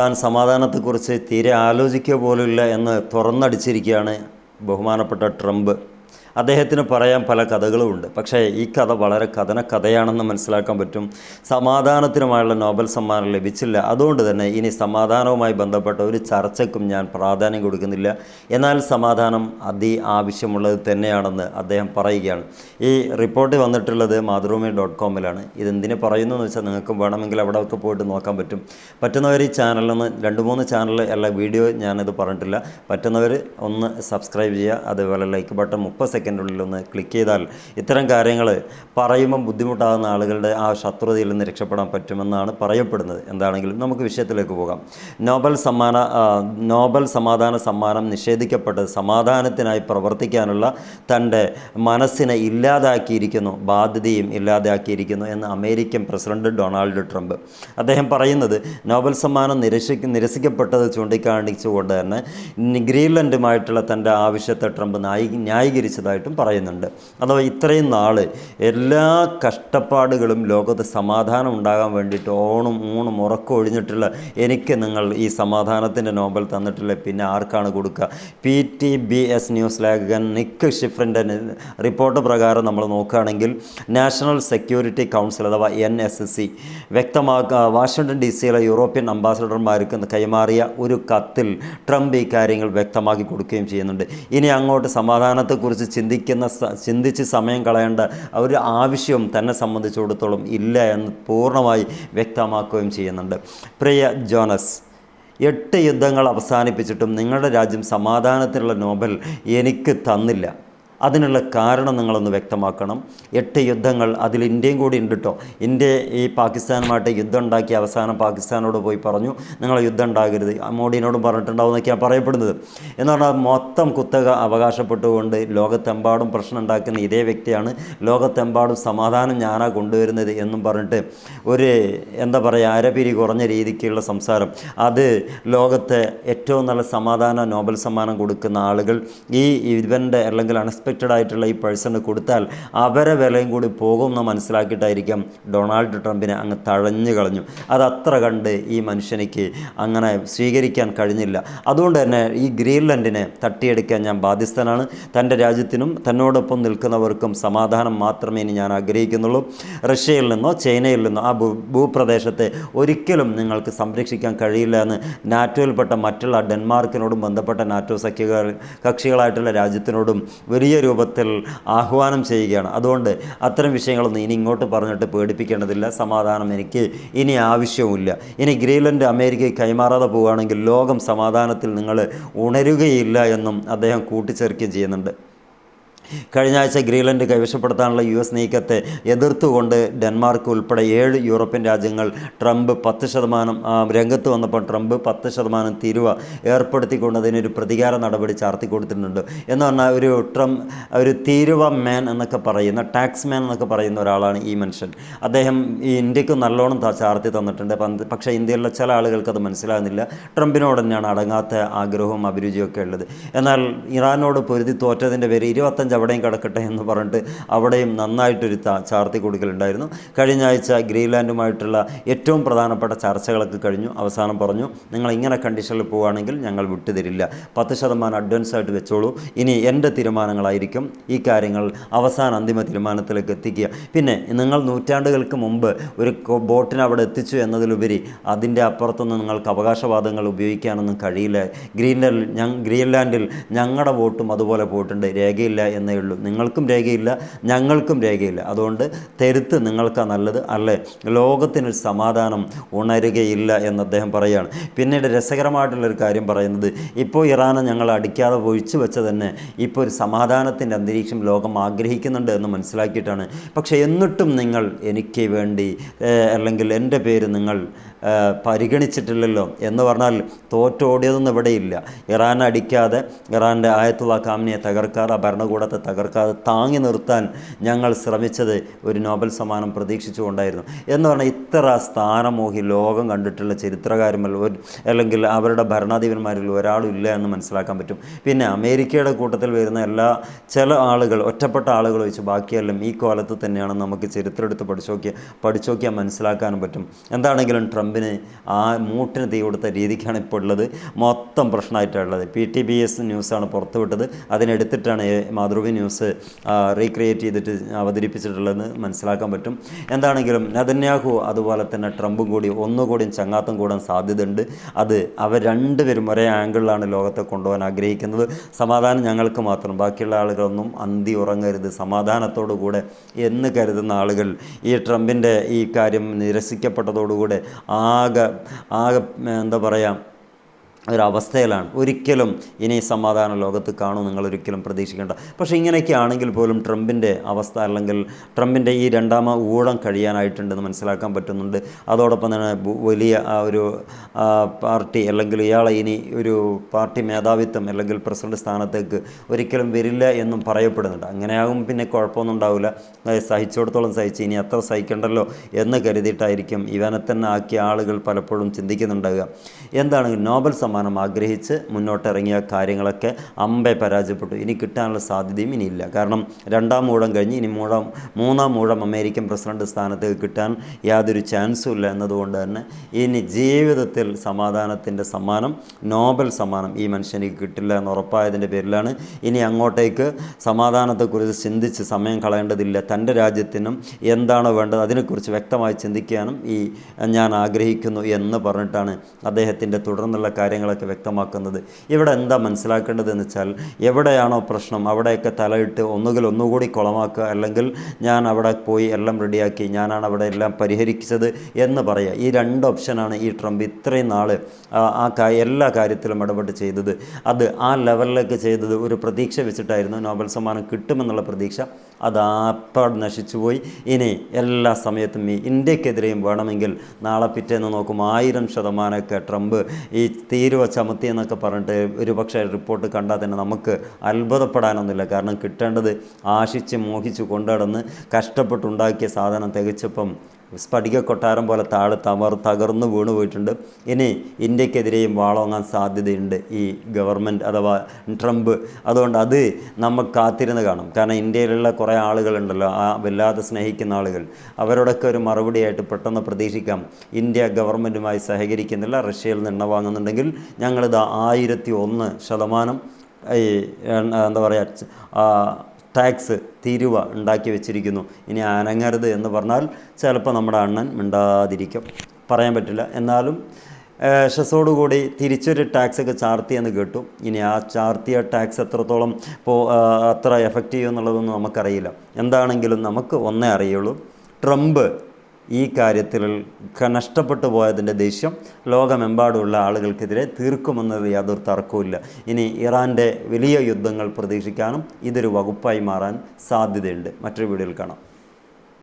താൻ സമാധാനത്തെക്കുറിച്ച് തീരെ ആലോചിക്കുക പോലുമില്ല എന്ന് തുറന്നടിച്ചിരിക്കുകയാണ് ബഹുമാനപ്പെട്ട ട്രംപ്. അദ്ദേഹത്തിന് പറയാൻ പല കഥകളുമുണ്ട്. പക്ഷേ ഈ കഥ വളരെ കഥന കഥയാണെന്ന് മനസ്സിലാക്കാൻ പറ്റും. സമാധാനത്തിനുമായുള്ള നോബൽ സമ്മാനം ലഭിച്ചില്ല. അതുകൊണ്ട് തന്നെ ഇനി സമാധാനവുമായി ബന്ധപ്പെട്ട ഒരു ചർച്ചയ്ക്കും ഞാൻ പ്രാധാന്യം കൊടുക്കുന്നില്ല. എന്നാൽ സമാധാനം അതി ആവശ്യമുള്ളത് തന്നെയാണെന്ന് അദ്ദേഹം പറയുകയാണ്. ഈ റിപ്പോർട്ട് വന്നിട്ടുള്ളത് മാതൃഭൂമി ഡോട്ട് കോമിലാണ്. ഇതെന്തിനു പറയുന്നു എന്ന് വെച്ചാൽ നിങ്ങൾക്ക് വേണമെങ്കിൽ അവിടെ ഒക്കെ പോയിട്ട് നോക്കാൻ പറ്റും. പറ്റുന്നവർ ഈ ചാനലിൽ നിന്ന് രണ്ട് മൂന്ന് ചാനൽ അല്ല വീഡിയോ ഞാനിത് പറഞ്ഞിട്ടില്ല. പറ്റുന്നവർ ഒന്ന് സബ്സ്ക്രൈബ് ചെയ്യുക. അതുപോലെ ലൈക്ക് ബട്ടൺ മുപ്പത് സെക്കൻഡിനുള്ളിൽ ഒന്ന് ക്ലിക്ക് ചെയ്താൽ ഇത്തരം കാര്യങ്ങൾ പറയുമ്പം ബുദ്ധിമുട്ടാകുന്ന ആളുകളുടെ ആ ശത്രുതയിൽ നിന്ന് രക്ഷപ്പെടാൻ പറ്റുമെന്നാണ് പറയപ്പെടുന്നത്. എന്താണെങ്കിലും നമുക്ക് വിഷയത്തിലേക്ക് പോകാം. നോബൽ സമ്മാന നോബൽ സമാധാന സമ്മാനം നിഷേധിക്കപ്പെട്ട് സമാധാനത്തിനായി പ്രവർത്തിക്കാനുള്ള തന്റെ മനസ്സിനെ ഇല്ലാതാക്കിയിരിക്കുന്നു ബാധ്യതയും ഇല്ലാതാക്കിയിരിക്കുന്നു എന്ന് അമേരിക്കൻ പ്രസിഡന്റ് ഡൊണാൾഡ് ട്രംപ് അദ്ദേഹം പറയുന്നത്. നോബൽ സമ്മാനം നിരസിക്ക നിരസിക്കപ്പെട്ടത് ചൂണ്ടിക്കാണിച്ചുകൊണ്ട് തന്നെ ഗ്രീൻലൻഡുമായിട്ടുള്ള തന്റെ ആവശ്യത്തെ ട്രംപ് ന്യായീ ന്യായീകരിച്ചതായിട്ടും പറയുന്നുണ്ട്. അഥവാ ഇത്രയും നാൾ എല്ലാ കഷ്ടപ്പാടുകളും ലോകത്ത് സമാധാനം ഉണ്ടാകാൻ വേണ്ടിയിട്ട് ഓണും ഊണും ഉറക്കം ഒഴിഞ്ഞിട്ടുള്ള എനിക്ക് നിങ്ങൾ ഈ സമാധാനത്തിന്റെ നോബൽ തന്നിട്ടില്ല? പിന്നെ ആർക്കാണ് കൊടുക്കുക? P T B S news ലേഖകൻ നിക്ക് ഷിഫ്രിന്റെ റിപ്പോർട്ട് പ്രകാരം നമ്മൾ നോക്കുകയാണെങ്കിൽ നാഷണൽ സെക്യൂരിറ്റി കൗൺസിൽ അഥവാ എൻ എസ് എസ് സി വ്യക്തമാക്കുക വാഷിങ്ടൺ ഡി സിയിലെ യൂറോപ്യൻ അംബാസഡർമാർക്ക് കൈമാറിയ ഒരു കത്തിൽ ട്രംപ് ഈ കാര്യങ്ങൾ വ്യക്തമാക്കി കൊടുക്കുകയും ചെയ്യുന്നുണ്ട്. ഇനി അങ്ങോട്ട് സമാധാനത്തെക്കുറിച്ച് ചിന്തിക്കുന്ന ചിന്തിച്ച് സമയം കളയേണ്ട ഒരു ആവശ്യം തന്നെ സംബന്ധിച്ചിടത്തോളം ഇല്ല എന്ന് പൂർണമായി വ്യക്തമാക്കുകയും ചെയ്യുന്നുണ്ട്. പ്രിയ ജോനസ് എട്ട് യുദ്ധങ്ങൾ അവസാനിപ്പിച്ചിട്ടും നിങ്ങളുടെ രാജ്യം സമാധാനത്തിനുള്ള നോബൽ എനിക്ക് തന്നില്ല. അതിനുള്ള കാരണം നിങ്ങളൊന്ന് വ്യക്തമാക്കണം. എട്ട് യുദ്ധങ്ങൾ അതിൽ ഇന്ത്യയും കൂടി ഉണ്ട് കേട്ടോ ഇന്ത്യ ഈ പാകിസ്ഥാനുമായിട്ട് യുദ്ധം ഉണ്ടാക്കി അവസാനം പാകിസ്ഥാനോട് പോയി പറഞ്ഞു നിങ്ങൾ യുദ്ധം ഉണ്ടാകരുത്. മോഡിനോടും പറഞ്ഞിട്ടുണ്ടാവും എന്നൊക്കെയാണ് പറയപ്പെടുന്നത്. എന്ന് പറഞ്ഞാൽ മൊത്തം കുത്തക അവകാശപ്പെട്ടുകൊണ്ട് ലോകത്തെമ്പാടും പ്രശ്നം ഉണ്ടാക്കുന്ന ഇതേ വ്യക്തിയാണ്. ലോകത്തെമ്പാടും സമാധാനം ഞാനാ കൊണ്ടുവരുന്നത് എന്നും പറഞ്ഞിട്ട് ഒരു എന്താ പറയുക അരപിരി കുറഞ്ഞ രീതിക്കുള്ള സംസാരം. അത് ലോകത്തെ ഏറ്റവും നല്ല സമാധാന നോബൽ സമ്മാനം കൊടുക്കുന്ന ആളുകൾ ഈ ഇവന്റെ അല്ലെങ്കിൽ അൺഎക്സ്പെക്റ്റഡ് ആയിട്ടുള്ള ഈ പേഴ്സണ് കൊടുത്താൽ അവരെ വിലയും കൂടി പോകുമെന്ന് മനസ്സിലാക്കിയിട്ടായിരിക്കാം ഡൊണാൾഡ് ട്രംപിനെ അങ്ങ് തഴഞ്ഞു കളഞ്ഞു. അത് അത്ര കണ്ട് ഈ മനുഷ്യനിക്ക് അങ്ങനെ സ്വീകരിക്കാൻ കഴിഞ്ഞില്ല. അതുകൊണ്ട് തന്നെ ഈ ഗ്രീൻലൻഡിനെ തട്ടിയെടുക്കാൻ ഞാൻ ബാധ്യസ്ഥനാണ്. തന്റെ രാജ്യത്തിനും തന്നോടൊപ്പം നിൽക്കുന്നവർക്കും സമാധാനം മാത്രമേ ഇനി ഞാൻ ആഗ്രഹിക്കുന്നുള്ളൂ. റഷ്യയിൽ നിന്നോ ചൈനയിൽ നിന്നോ ആ ഭൂപ്രദേശത്തെ ഒരിക്കലും നിങ്ങൾക്ക് സംരക്ഷിക്കാൻ കഴിയില്ല എന്ന് നാറ്റോയിൽപ്പെട്ട മറ്റുള്ള ഡെൻമാർക്കിനോടും ബന്ധപ്പെട്ട നാറ്റോ സഖ്യ കക്ഷികളായിട്ടുള്ള രാജ്യത്തിനോടും വലിയ രൂപത്തിൽ ആഹ്വാനം ചെയ്യുകയാണ്. അതുകൊണ്ട് അത്തരം വിഷയങ്ങളൊന്നും ഇനി ഇങ്ങോട്ട് പറഞ്ഞിട്ട് പേടിപ്പിക്കേണ്ടതില്ല. സമാധാനം എനിക്ക് ഇനി ആവശ്യവുമില്ല. ഇനി ഗ്രീൻലൻഡ് അമേരിക്കയ്ക്ക് കൈമാറാതെ പോവുകയാണെങ്കിൽ ലോകം സമാധാനത്തിൽ നിങ്ങൾ ഉണരുകയില്ല എന്നും അദ്ദേഹം കൂട്ടിച്ചേർക്കുകയും ചെയ്യുന്നുണ്ട്. കഴിഞ്ഞ ആഴ്ച ഗ്രീൻലൻഡ് കൈവശപ്പെടുത്താനുള്ള യു എസ് നീക്കത്തെ എതിർത്തുകൊണ്ട് ഡെൻമാർക്ക് ഉൾപ്പെടെ ഏഴ് യൂറോപ്യൻ രാജ്യങ്ങൾ ട്രംപ് പത്ത് ശതമാനം രംഗത്ത് വന്നപ്പോൾ ട്രംപ് പത്ത് ശതമാനം തിരുവ ഏർപ്പെടുത്തിക്കൊണ്ട് അതിനൊരു പ്രതികാര നടപടി ചാർത്തി കൊടുത്തിട്ടുണ്ട്. എന്ന് പറഞ്ഞാൽ ഒരു ട്രംപ് ഒരു തീരുവ മാൻ എന്നൊക്കെ പറയുന്ന ടാക്സ് മാൻ എന്നൊക്കെ പറയുന്ന ഒരാളാണ് ഈ മനുഷ്യൻ. അദ്ദേഹം ഈ ഇന്ത്യയ്ക്ക് നല്ലോണം ചാർത്തി തന്നിട്ടുണ്ട്. പക്ഷേ ഇന്ത്യയിലുള്ള ചില ആളുകൾക്ക് അത് മനസ്സിലാകുന്നില്ല. ട്രംപിനോട് തന്നെയാണ് അടങ്ങാത്ത ആഗ്രഹവും അഭിരുചിയും ഒക്കെ ഉള്ളത്. എന്നാൽ ഇറാനോട് പൊരുതി തോറ്റതിന്റെ പേര് ഇരുപത്തഞ്ച് അവിടെയും കിടക്കട്ടെ എന്ന് പറഞ്ഞിട്ട് അവിടെയും നന്നായിട്ടൊരു ചാർത്തി കൊടുക്കലുണ്ടായിരുന്നു. കഴിഞ്ഞ ആഴ്ച ഗ്രീൻലാൻഡുമായിട്ടുള്ള ഏറ്റവും പ്രധാനപ്പെട്ട ചർച്ചകളൊക്കെ കഴിഞ്ഞു. അവസാനം പറഞ്ഞു നിങ്ങൾ ഇങ്ങനെ കണ്ടീഷനിൽ പോവുകയാണെങ്കിൽ ഞങ്ങൾ വിട്ടുതരില്ല പത്ത് ശതമാനം അഡ്വാൻസ് ആയിട്ട് വെച്ചോളൂ. ഇനി എന്റെ തീരുമാനങ്ങളായിരിക്കും ഈ കാര്യങ്ങൾ അവസാന അന്തിമ തീരുമാനത്തിലേക്ക് എത്തിക്കുക. പിന്നെ നിങ്ങൾ നൂറ്റാണ്ടുകൾക്ക് മുമ്പ് ഒരു ബോട്ടിനെ അവിടെ എത്തിച്ചു എന്നതിലുപരി അതിന്റെ അപ്പുറത്തൊന്നും നിങ്ങൾക്ക് അവകാശവാദങ്ങൾ ഉപയോഗിക്കാനൊന്നും കഴിയില്ല. ഗ്രീൻലാൻഡിൽ ഗ്രീൻലാൻഡിൽ ഞങ്ങളുടെ വോട്ടും അതുപോലെ പോയിട്ടുണ്ട്. രേഖയില്ല എന്നേ ഉള്ളൂ നിങ്ങൾക്കും രേഖയില്ല ഞങ്ങൾക്കും രേഖയില്ല. അതുകൊണ്ട് തെരുത്ത് നിങ്ങൾക്കാ നല്ലത് അല്ലേ? ലോകത്തിനൊരു സമാധാനം ഉണരുകയില്ല എന്ന് അദ്ദേഹം പറയുകയാണ് പിന്നീട് രസകരമായിട്ടുള്ളൊരു കാര്യം പറയുന്നത് ഇപ്പോൾ ഇറാനെ ഞങ്ങൾ അടിക്കാതെ ഒഴിച്ചു വെച്ച തന്നെ ഇപ്പോൾ ഒരു സമാധാനത്തിന്റെ അന്തരീക്ഷം ലോകം ആഗ്രഹിക്കുന്നുണ്ട് എന്ന് മനസ്സിലാക്കിയിട്ടാണ്. പക്ഷേ എന്നിട്ടും നിങ്ങൾ എനിക്ക് വേണ്ടി അല്ലെങ്കിൽ എന്റെ പേര് നിങ്ങൾ പരിഗണിച്ചിട്ടില്ലല്ലോ എന്ന് പറഞ്ഞാൽ തോറ്റോടിയതൊന്നും ഇവിടെയില്ല. ഇറാൻ അടിക്കാതെ ഇറാന്റെ ആയത്തുള്ള കാമിനിയെ തകർക്കാതെ ഭരണകൂടത്തെ തകർക്കാതെ താങ്ങി നിർത്താൻ ഞങ്ങൾ ശ്രമിച്ചത് ഒരു നോബൽ സമ്മാനം പ്രതീക്ഷിച്ചുകൊണ്ടായിരുന്നു. എന്ന് പറഞ്ഞാൽ ഇത്ര സ്ഥാനമോഹി ലോകം കണ്ടിട്ടുള്ള ചരിത്രകാരന്മാർ ഒരു അല്ലെങ്കിൽ അവരുടെ ഭരണാധിപന്മാരിൽ ഒരാളും ഇല്ല എന്ന് മനസ്സിലാക്കാൻ പറ്റും. പിന്നെ അമേരിക്കയുടെ കൂട്ടത്തിൽ വരുന്ന എല്ലാ ചില ആളുകൾ ഒറ്റപ്പെട്ട ആളുകൾ വെച്ച് ബാക്കിയെല്ലാം ഈ കോലത്ത് തന്നെയാണ് നമുക്ക് ചരിത്രം എടുത്ത് പഠിച്ചു നോക്കിയാൽ പഠിച്ചു നോക്കിയാൽ മനസ്സിലാക്കാനും പറ്റും. എന്താണെങ്കിലും ട്രംപ് ട്രംപിന് ആ മൂട്ടിന് തീ കൊടുത്ത രീതിക്കാണ് ഇപ്പോൾ ഉള്ളത്. മൊത്തം പ്രശ്നമായിട്ടുള്ളത് പി ടി ബി എസ് ന്യൂസാണ് പുറത്തുവിട്ടത്. അതിനെടുത്തിട്ടാണ് മാതൃഭൂമി ന്യൂസ് റീക്രിയേറ്റ് ചെയ്തിട്ട് അവതരിപ്പിച്ചിട്ടുള്ളതെന്ന് മനസ്സിലാക്കാൻ പറ്റും. എന്താണെങ്കിലും നദന്യാഹു അതുപോലെ തന്നെ ട്രംപും കൂടി ഒന്നുകൂടിയും ചങ്ങാത്തം കൂടാൻ സാധ്യതയുണ്ട്. അത് അവർ രണ്ടുപേരും ഒരേ ആംഗിളിലാണ് ലോകത്തെ കൊണ്ടുപോകാൻ ആഗ്രഹിക്കുന്നത്. സമാധാനം ഞങ്ങൾക്ക് മാത്രം. ബാക്കിയുള്ള ആളുകളൊന്നും അന്തി ഉറങ്ങരുത്. സമാധാനത്തോടു കൂടെ എന്ന് കരുതുന്ന ആളുകൾ ഈ ട്രംപിന്റെ ഈ കാര്യം നിരസിക്കപ്പെട്ടതോടുകൂടെ ആകെ ആകെ എന്താ പറയുക ഒരവസ്ഥയിലാണ്. ഒരിക്കലും ഇനി സമാധാന ലോകത്ത് കാണും നിങ്ങൾ ഒരിക്കലും പ്രതീക്ഷിക്കേണ്ട. പക്ഷേ ഇങ്ങനെയൊക്കെ ആണെങ്കിൽ പോലും ട്രംപിന്റെ അവസ്ഥ അല്ലെങ്കിൽ ട്രംപിന്റെ ഈ രണ്ടാമ ഊഴം കഴിയാനായിട്ടുണ്ടെന്ന് മനസ്സിലാക്കാൻ പറ്റുന്നുണ്ട്. അതോടൊപ്പം തന്നെ വലിയ ഒരു പാർട്ടി അല്ലെങ്കിൽ ഇയാളെ ഇനി ഒരു പാർട്ടി മേധാവിത്വം അല്ലെങ്കിൽ പ്രസിഡന്റ് സ്ഥാനത്തേക്ക് ഒരിക്കലും വരില്ല എന്നും പറയപ്പെടുന്നുണ്ട്. അങ്ങനെയാകും പിന്നെ കുഴപ്പമൊന്നും ഉണ്ടാവില്ല. സഹിച്ചിടത്തോളം സഹിച്ച് ഇനി അത്ര സഹിക്കണ്ടല്ലോ എന്ന് കരുതിയിട്ടായിരിക്കും ഇവനെ തന്നെ ആക്കിയ ആളുകൾ പലപ്പോഴും ചിന്തിക്കുന്നുണ്ടാവുക. എന്താണ് നോബൽ സമ്മാനം ആഗ്രഹിച്ച് മുന്നോട്ടിറങ്ങിയ കാര്യങ്ങളൊക്കെ അമ്പെ പരാജയപ്പെട്ടു. ഇനി കിട്ടാനുള്ള സാധ്യതയും ഇനിയില്ല. കാരണം രണ്ടാം മൂഴം കഴിഞ്ഞ് ഇനി മൂഴം മൂന്നാം മൂഴം അമേരിക്കൻ പ്രസിഡന്റ് സ്ഥാനത്തേക്ക് കിട്ടാൻ യാതൊരു ചാൻസും ഇല്ല എന്നതുകൊണ്ട് തന്നെ ഇനി ജീവിതത്തിൽ സമാധാനത്തിന്റെ സമ്മാനം നോബൽ സമ്മാനം ഈ മനുഷ്യനിക്ക് കിട്ടില്ല എന്ന് ഉറപ്പായതിന്റെ പേരിലാണ് ഇനി അങ്ങോട്ടേക്ക് സമാധാനത്തെക്കുറിച്ച് ചിന്തിച്ച് സമയം കളയേണ്ടതില്ല. തന്റെ രാജ്യത്തിനും എന്താണ് വേണ്ടത് അതിനെക്കുറിച്ച് വ്യക്തമായി ചിന്തിക്കാനും ഈ ഞാൻ ആഗ്രഹിക്കുന്നു എന്ന് പറഞ്ഞിട്ടാണ് അദ്ദേഹത്തിന്റെ തുടർന്നുള്ള കാര്യങ്ങളൊക്കെ വ്യക്തമാക്കുന്നത്. ഇവിടെ എന്താ മനസ്സിലാക്കേണ്ടതെന്ന് വെച്ചാൽ എവിടെയാണോ പ്രശ്നം അവിടെയൊക്കെ തലയിട്ട് ഒന്നുകിൽ ഒന്നുകൂടി കുളമാക്കുക അല്ലെങ്കിൽ ഞാൻ അവിടെ പോയി എല്ലാം റെഡിയാക്കി ഞാനാണ് അവിടെ എല്ലാം പരിഹരിച്ചത് എന്ന് പറയുക. ഈ രണ്ട് ഓപ്ഷനാണ് ഈ ട്രംപ് ഇത്രയും നാൾ ആ എല്ലാ കാര്യത്തിലും ഇടപെട്ട് ചെയ്തത്. അത് ആ ലെവലിലേക്ക് ചെയ്തത് ഒരു പ്രതീക്ഷ വെച്ചിട്ടായിരുന്നു നോബൽ സമ്മാനം കിട്ടുമെന്നുള്ള പ്രതീക്ഷ. അത് ആപ്പാട് നശിച്ചുപോയി ഇനി എല്ലാ സമയത്തും ഈ ഇന്ത്യക്കെതിരെയും വേണമെങ്കിൽ നാളെ പിറ്റേന്ന് നോക്കും ആയിരം ശതമാനമൊക്കെ ട്രംപ് ഈ തീരുവ ചമത്തി എന്നൊക്കെ പറഞ്ഞിട്ട് ഒരു പക്ഷേ റിപ്പോർട്ട് കണ്ടാൽ തന്നെ നമുക്ക് അത്ഭുതപ്പെടാനൊന്നുമില്ല. കാരണം കിട്ടേണ്ടത് ആശിച്ച് മോഹിച്ച് കൊണ്ടുനടന്ന് കഷ്ടപ്പെട്ടുണ്ടാക്കിയ സാധനം തികച്ചപ്പം സ്ഫടിക കൊട്ടാരം പോലെ താഴെ തമർ തകർന്നു വീണു പോയിട്ടുണ്ട്. ഇനി ഇന്ത്യക്കെതിരെയും വാളോങ്ങാൻ സാധ്യതയുണ്ട് ഈ ഗവൺമെന്റ് അഥവാ ട്രംപ്. അതുകൊണ്ട് അത് നമ്മൾ കാത്തിരുന്ന് കാണും. കാരണം ഇന്ത്യയിലുള്ള കുറേ ആളുകളുണ്ടല്ലോ ആ വല്ലാതെ സ്നേഹിക്കുന്ന ആളുകൾ. അവരോടൊക്കെ ഒരു മറുപടിയായിട്ട് പെട്ടെന്ന് പ്രതീക്ഷിക്കാം. ഇന്ത്യ ഗവൺമെന്റുമായി സഹകരിക്കുന്നില്ല റഷ്യയിൽ നിന്ന് എണ്ണ വാങ്ങുന്നുണ്ടെങ്കിൽ ഞങ്ങളിത് ആയിരത്തി ഒന്ന് ശതമാനം ഈ എന്താ പറയുക ടാക്സ് തീരുവ ഉണ്ടാക്കി വെച്ചിരിക്കുന്നു. ഇനി അനങ്ങരുത് എന്ന് പറഞ്ഞാൽ ചിലപ്പോൾ നമ്മുടെ അണ്ണൻ മിണ്ടാതിരിക്കും. പറയാൻ പറ്റില്ല. എന്നാലും ഷസോടുകൂടി തിരിച്ചൊരു ടാക്സ് ഒക്കെ ചാർത്തി എന്ന് കേട്ടു. ഇനി ആ ചാർത്തിയ ടാക്സ് എത്രത്തോളം ആ, അത്ര എഫക്റ്റീവ് എന്നുള്ളതൊന്നും നമുക്കറിയില്ല. എന്താണെങ്കിലും നമുക്ക് ഒന്നേ അറിയുള്ളൂ. ട്രംപ് ഈ കാര്യത്തിൽ നഷ്ടപ്പെട്ടു പോയതിന്റെ ദേഷ്യം ലോകമെമ്പാടുമുള്ള ആളുകൾക്കെതിരെ തീർക്കുമെന്നത് യാതൊരു തർക്കവുമില്ല. ഇനി ഇറാന്റെ വലിയ യുദ്ധങ്ങൾ പ്രതീക്ഷിക്കാനും ഇതൊരു വകുപ്പായി മാറാൻ സാധ്യതയുണ്ട്. മറ്റൊരു വീഡിയോയിൽ കാണാം.